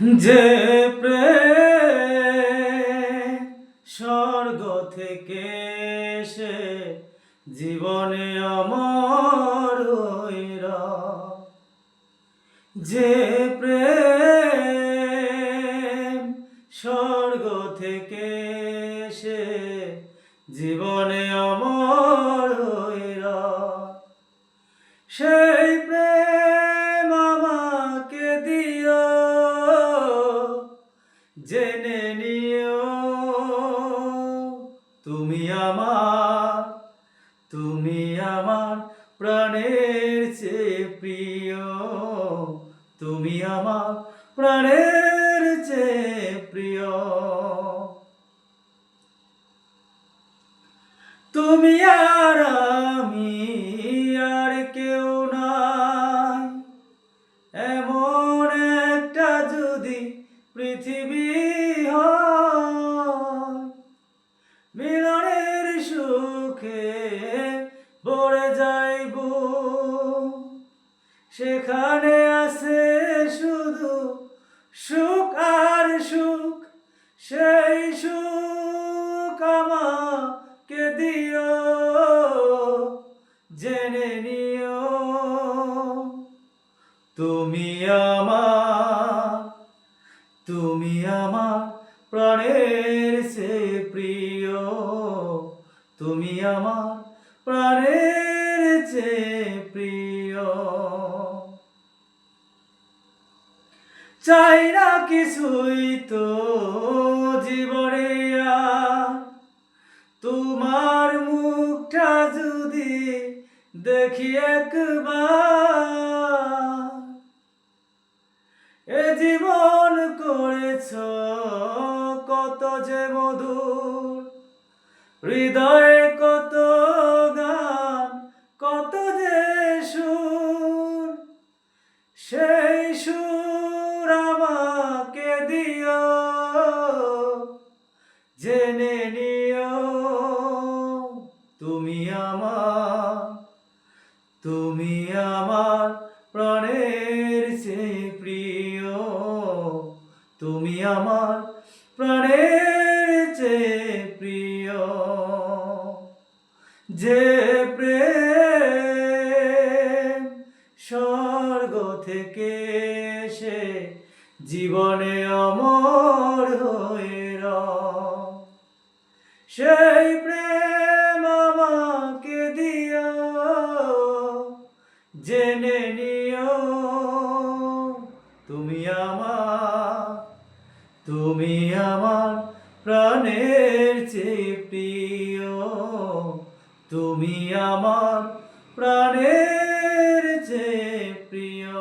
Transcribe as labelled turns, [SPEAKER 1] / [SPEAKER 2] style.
[SPEAKER 1] যে প্রেম স্বর্গ থেকে সে জীবনে অমর হইরা যে প্রেম স্বর্গ থেকে সে জীবনে তুমি আমার তুমি আমার প্রাণের চেয়ে প্রিয়। তুমি আমার প্রাণের চেয়ে প্রিয়। তুমি আর আমি আর কেউ নাই। এমন একটা যদি পৃথিবী সুখে ভরে যাইব। সেখানে আছে শুধু সুখ আর সুখ, সেই সুখ আমাকে দিও, জেনে নিও। তুমি আমার তুমি আমার প্রাণের সে তুমি আমার প্রাণের চেয়ে প্রিয়। চাই না কিছুই তো জীবনে তোমার মুখটা যদি দেখি একবার, এ জীবন করেছ কত যে মধুর হৃদয়ে কত গান, কত যে সুর, সেই সুর আমাকে দিও, জেনে নিও তুমি আমার তুমি আমার প্রাণের চেয়ে প্রিয়, তুমি আমার প্রাণের চেয়ে প্রিয়। যে প্রেম স্বর্গ থেকে সে জীবনে অমর হয়ে। সেই প্রেম আমাকে দিও, জেনে নিও, তুমি আমার তুমি আমার প্রাণের চেয়ে প্রিয় তুমি আমার প্রাণের যে প্রিয়।